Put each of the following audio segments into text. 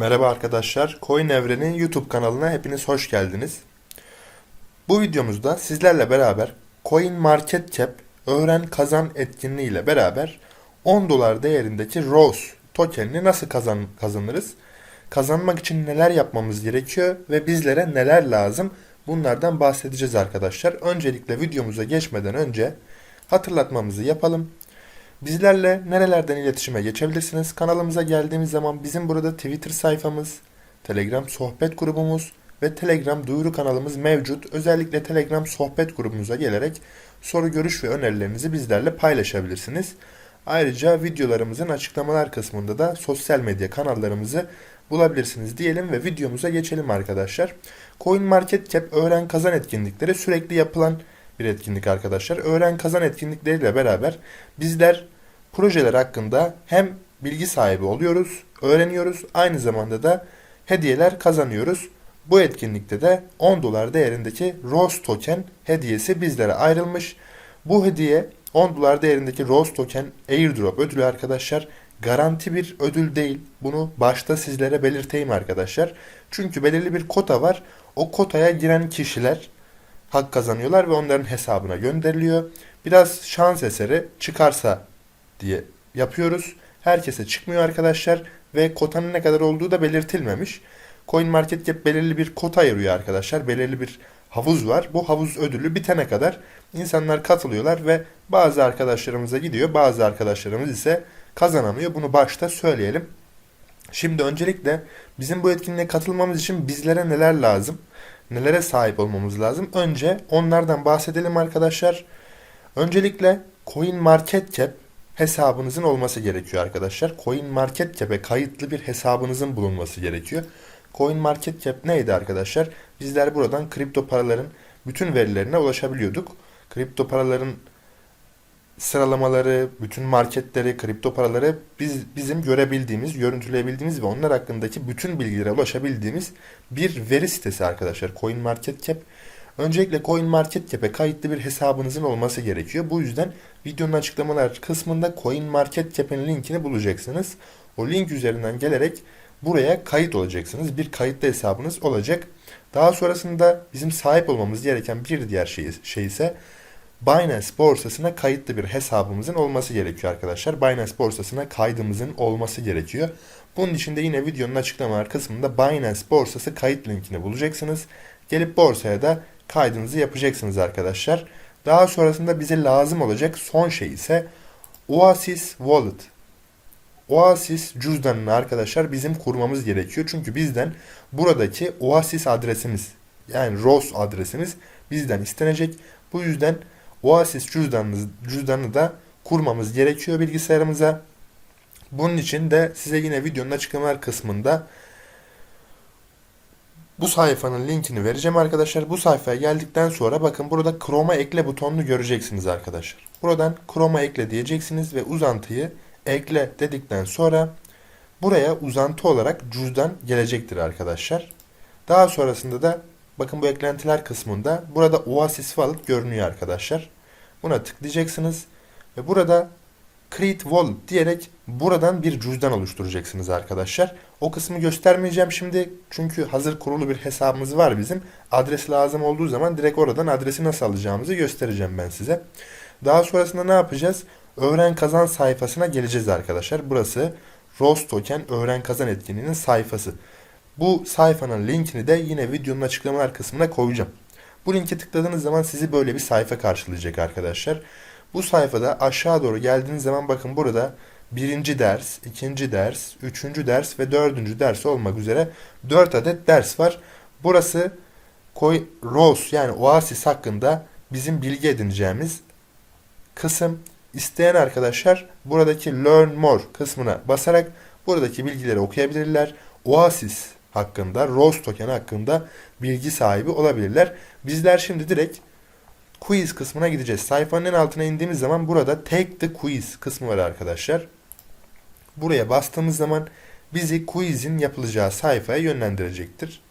Merhaba arkadaşlar, Coin Evren'in YouTube kanalına hepiniz hoş geldiniz. Bu videomuzda sizlerle beraber Coin Market Cap öğren kazan etkinliği ile beraber 10 dolar değerindeki Rose tokenini nasıl kazan kazanırız? Kazanmak için neler yapmamız gerekiyor ve bizlere neler lazım? Bunlardan bahsedeceğiz arkadaşlar. Öncelikle videomuza geçmeden önce hatırlatmamızı yapalım. Bizlerle nerelerden iletişime geçebilirsiniz? Kanalımıza geldiğimiz zaman bizim burada Twitter sayfamız, Telegram sohbet grubumuz ve Telegram duyuru kanalımız mevcut. Özellikle Telegram sohbet grubumuza gelerek soru, görüş ve önerilerinizi bizlerle paylaşabilirsiniz. Ayrıca videolarımızın açıklamalar kısmında da sosyal medya kanallarımızı bulabilirsiniz diyelim ve videomuza geçelim arkadaşlar. Coin Market Cap öğren kazan etkinlikleri sürekli yapılan bir etkinlik arkadaşlar. Öğren kazan etkinlikleriyle beraber bizler projeler hakkında hem bilgi sahibi oluyoruz, öğreniyoruz, aynı zamanda da hediyeler kazanıyoruz. Bu etkinlikte de 10 dolar değerindeki Rose Token hediyesi bizlere ayrılmış. Bu hediye 10 dolar değerindeki Rose Token Airdrop ödülü arkadaşlar. Garanti bir ödül değil. Bunu başta sizlere belirteyim arkadaşlar. Çünkü belirli bir kota var. O kotaya giren kişiler hak kazanıyorlar ve onların hesabına gönderiliyor. Biraz şans eseri çıkarsa diye yapıyoruz. Herkese çıkmıyor arkadaşlar ve kotanın ne kadar olduğu da belirtilmemiş. Coin Market Cap belirli bir kota ayırıyor arkadaşlar. Belirli bir havuz var. Bu havuz ödülü bitene kadar insanlar katılıyorlar ve bazı arkadaşlarımıza gidiyor. Bazı arkadaşlarımız ise kazanamıyor. Bunu başta söyleyelim. Şimdi öncelikle bizim bu etkinliğe katılmamız için bizlere neler lazım? Nelere sahip olmamız lazım? Önce onlardan bahsedelim arkadaşlar. Öncelikle Coin Market Cap hesabınızın olması gerekiyor arkadaşlar. Coin Market Cap'e kayıtlı bir hesabınızın bulunması gerekiyor. Coin Market Cap neydi arkadaşlar? Bizler buradan kripto paraların bütün verilerine ulaşabiliyorduk. Kripto paraların sıralamaları, bütün marketleri, kripto paraları biz bizim görebildiğimiz, görüntüleyebildiğimiz ve onlar hakkındaki bütün bilgilere ulaşabildiğimiz bir veri sitesi arkadaşlar. Coin Market Cap. Öncelikle Coin Market Cap'e kayıtlı bir hesabınızın olması gerekiyor. Bu yüzden videonun açıklamalar kısmında Coin Market Cap'in linkini bulacaksınız. O link üzerinden gelerek buraya kayıt olacaksınız. Bir kayıtlı hesabınız olacak. Daha sonrasında bizim sahip olmamız gereken bir diğer şey, şey ise Binance borsasına kayıtlı bir hesabımızın olması gerekiyor arkadaşlar. Binance borsasına kaydımızın olması gerekiyor. Bunun için de yine videonun açıklamalar kısmında Binance borsası kayıt linkini bulacaksınız. Gelip borsaya da kaydınızı yapacaksınız arkadaşlar. Daha sonrasında bize lazım olacak son şey ise Oasis Wallet. Oasis cüzdanını arkadaşlar bizim kurmamız gerekiyor. Çünkü bizden buradaki Oasis adresimiz yani ROS adresimiz bizden istenecek. Bu yüzden Oasis cüzdanınız, cüzdanını da kurmamız gerekiyor bilgisayarımıza. Bunun için de size yine videonun açıklamalar kısmında bu sayfanın linkini vereceğim arkadaşlar. Bu sayfaya geldikten sonra bakın burada Chrome'a ekle butonunu göreceksiniz arkadaşlar. Buradan Chrome'a ekle diyeceksiniz ve uzantıyı ekle dedikten sonra buraya uzantı olarak cüzdan gelecektir arkadaşlar. Daha sonrasında da bakın bu eklentiler kısmında burada Oasis Wallet görünüyor arkadaşlar. Buna tıklayacaksınız ve burada Create Wallet diyerek buradan bir cüzdan oluşturacaksınız arkadaşlar. O kısmı göstermeyeceğim şimdi çünkü hazır kurulu bir hesabımız var bizim. Adres lazım olduğu zaman direkt oradan adresi nasıl alacağımızı göstereceğim ben size. Daha sonrasında ne yapacağız? Öğren kazan sayfasına geleceğiz arkadaşlar. Burası Rose Token Öğren Kazan etkinliğinin sayfası. Bu sayfanın linkini de yine videonun açıklamalar kısmına koyacağım. Bu linke tıkladığınız zaman sizi böyle bir sayfa karşılayacak arkadaşlar. Bu sayfada aşağı doğru geldiğiniz zaman bakın burada birinci ders, ikinci ders, üçüncü ders ve dördüncü ders olmak üzere dört adet ders var. Burası Koy Rose yani Oasis hakkında bizim bilgi edineceğimiz kısım. İsteyen arkadaşlar buradaki Learn More kısmına basarak buradaki bilgileri okuyabilirler. Oasis hakkında, Rose Token hakkında bilgi sahibi olabilirler. Bizler şimdi direkt quiz kısmına gideceğiz. Sayfanın en altına indiğimiz zaman burada Take the Quiz kısmı var arkadaşlar. Buraya bastığımız zaman bizi quizin yapılacağı sayfaya yönlendirecektir.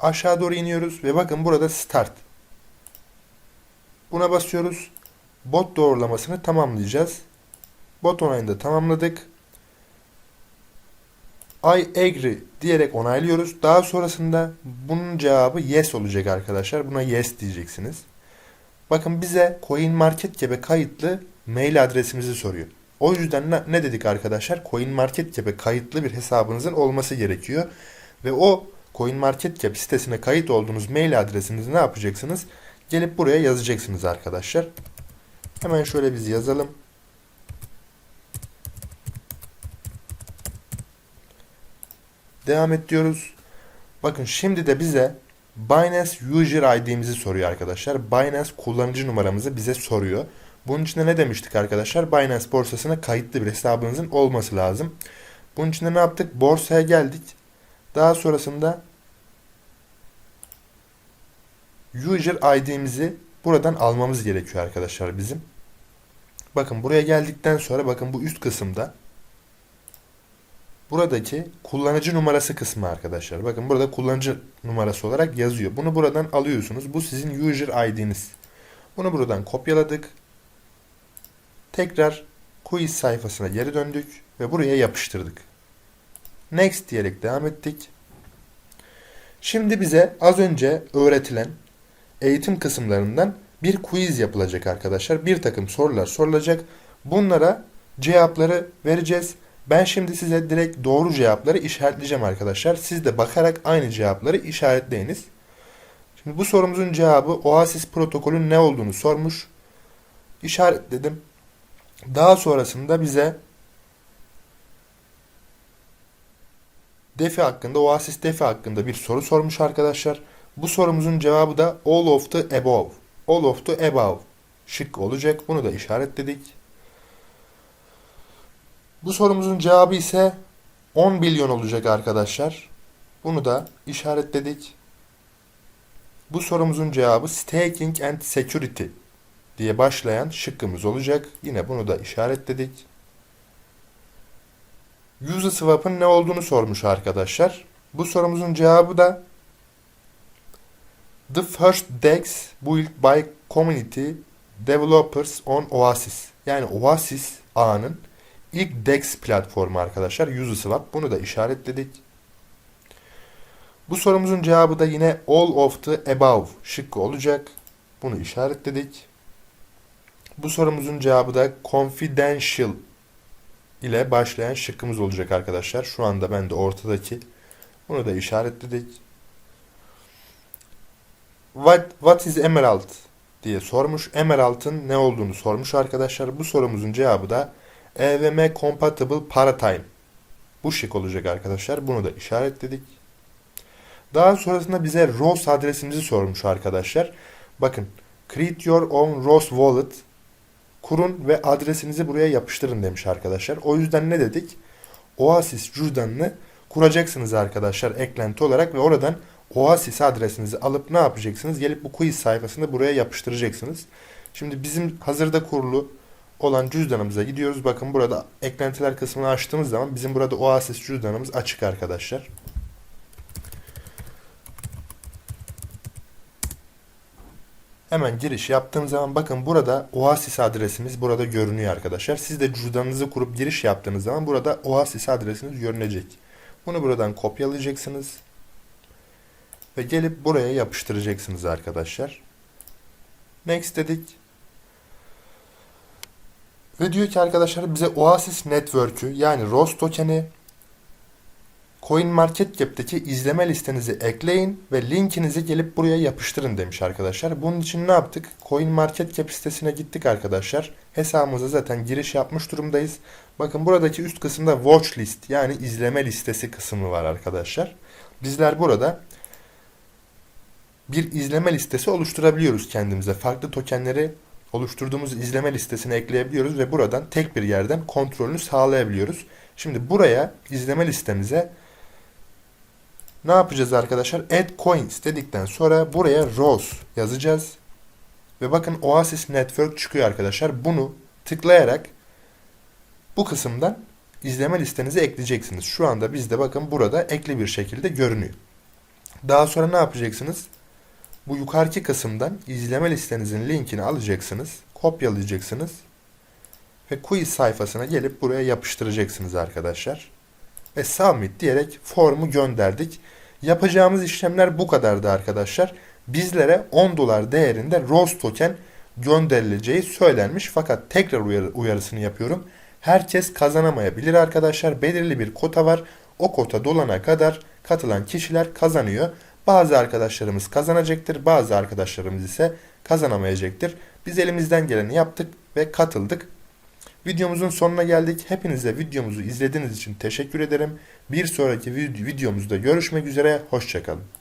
Aşağı doğru iniyoruz ve bakın burada Start. Buna basıyoruz. Bot doğrulamasını tamamlayacağız. Bot onayını da tamamladık. I agree diyerek onaylıyoruz. Daha sonrasında bunun cevabı yes olacak arkadaşlar. Buna yes diyeceksiniz. Bakın bize CoinMarketCap'e kayıtlı mail adresimizi soruyor. O yüzden ne, dedik arkadaşlar? CoinMarketCap'e kayıtlı bir hesabınızın olması gerekiyor. Ve o CoinMarketCap sitesine kayıt olduğunuz mail adresinizi ne yapacaksınız? Gelip buraya yazacaksınız arkadaşlar. Hemen şöyle biz yazalım. Devam et diyoruz. Bakın şimdi de bize Binance User ID'mizi soruyor arkadaşlar. Binance kullanıcı numaramızı bize soruyor. Bunun için de ne demiştik arkadaşlar? Binance borsasına kayıtlı bir hesabınızın olması lazım. Bunun için de ne yaptık? Borsaya geldik. Daha sonrasında User ID'mizi buradan almamız gerekiyor arkadaşlar bizim. Bakın buraya geldikten sonra bakın bu üst kısımda buradaki kullanıcı numarası kısmı arkadaşlar. Bakın burada kullanıcı numarası olarak yazıyor. Bunu buradan alıyorsunuz. Bu sizin user ID'niz. Bunu buradan kopyaladık. Tekrar quiz sayfasına geri döndük ve buraya yapıştırdık. Next diyerek devam ettik. Şimdi bize az önce öğretilen eğitim kısımlarından bir quiz yapılacak arkadaşlar. Bir takım sorular sorulacak. Bunlara cevapları vereceğiz. Ben şimdi size direkt doğru cevapları işaretleyeceğim arkadaşlar. Siz de bakarak aynı cevapları işaretleyiniz. Şimdi bu sorumuzun cevabı Oasis protokolün ne olduğunu sormuş. İşaretledim. Daha sonrasında bize DeFi hakkında, Oasis DeFi hakkında bir soru sormuş arkadaşlar. Bu sorumuzun cevabı da all of the above. All of the above şık olacak. Bunu da işaretledik. Bu sorumuzun cevabı ise 10 milyon olacak arkadaşlar. Bunu da işaretledik. Bu sorumuzun cevabı staking and security diye başlayan şıkkımız olacak. Yine bunu da işaretledik. Uniswap'ın ne olduğunu sormuş arkadaşlar. Bu sorumuzun cevabı da The first DEX built by community developers on Oasis. Yani Oasis ağının ilk DEX platformu arkadaşlar Uniswap. Bunu da işaretledik. Bu sorumuzun cevabı da yine all of the above şıkkı olacak. Bunu işaretledik. Bu sorumuzun cevabı da confidential ile başlayan şıkkımız olacak arkadaşlar. Şu anda ben de ortadaki. Bunu da işaretledik. What, what is emerald diye sormuş. Emerald'ın ne olduğunu sormuş arkadaşlar. Bu sorumuzun cevabı da EVM compatible paratime. Bu şık olacak arkadaşlar. Bunu da işaretledik. Daha sonrasında bize ROS adresimizi sormuş arkadaşlar. Bakın create your own ROS wallet kurun ve adresinizi buraya yapıştırın demiş arkadaşlar. O yüzden ne dedik? Oasis cüzdanını kuracaksınız arkadaşlar eklenti olarak ve oradan Oasis adresinizi alıp ne yapacaksınız? Gelip bu quiz sayfasında buraya yapıştıracaksınız. Şimdi bizim hazırda kurulu olan cüzdanımıza gidiyoruz. Bakın burada eklentiler kısmını açtığımız zaman bizim burada Oasis cüzdanımız açık arkadaşlar. Hemen giriş yaptığım zaman bakın burada Oasis adresimiz burada görünüyor arkadaşlar. Siz de cüzdanınızı kurup giriş yaptığınız zaman burada Oasis adresiniz görünecek. Bunu buradan kopyalayacaksınız. Ve gelip buraya yapıştıracaksınız arkadaşlar. Next dedik. Ve diyor ki arkadaşlar bize Oasis Network'ü yani ROS token'i CoinMarketCap'teki izleme listenizi ekleyin ve linkinizi gelip buraya yapıştırın demiş arkadaşlar. Bunun için ne yaptık? CoinMarketCap sitesine gittik arkadaşlar. Hesabımıza zaten giriş yapmış durumdayız. Bakın buradaki üst kısımda watch list yani izleme listesi kısmı var arkadaşlar. Bizler burada bir izleme listesi oluşturabiliyoruz kendimize. Farklı tokenleri oluşturduğumuz izleme listesine ekleyebiliyoruz ve buradan tek bir yerden kontrolünü sağlayabiliyoruz. Şimdi buraya izleme listemize ne yapacağız arkadaşlar? Add coins dedikten sonra buraya ROS yazacağız. Ve bakın Oasis Network çıkıyor arkadaşlar. Bunu tıklayarak bu kısımdan izleme listenize ekleyeceksiniz. Şu anda bizde bakın burada ekli bir şekilde görünüyor. Daha sonra ne yapacaksınız? Bu yukarıki kısımdan izleme listenizin linkini alacaksınız. Kopyalayacaksınız. Ve quiz sayfasına gelip buraya yapıştıracaksınız arkadaşlar. ve submit diyerek formu gönderdik. Yapacağımız işlemler bu kadardı arkadaşlar. Bizlere 10 dolar değerinde Rose token gönderileceği söylenmiş fakat tekrar uyarı- uyarısını yapıyorum. Herkes kazanamayabilir arkadaşlar. Belirli bir kota var. O kota dolana kadar katılan kişiler kazanıyor. Bazı arkadaşlarımız kazanacaktır, bazı arkadaşlarımız ise kazanamayacaktır. Biz elimizden geleni yaptık ve katıldık. Videomuzun sonuna geldik. Hepinize videomuzu izlediğiniz için teşekkür ederim. Bir sonraki vid- videomuzda görüşmek üzere. Hoşçakalın.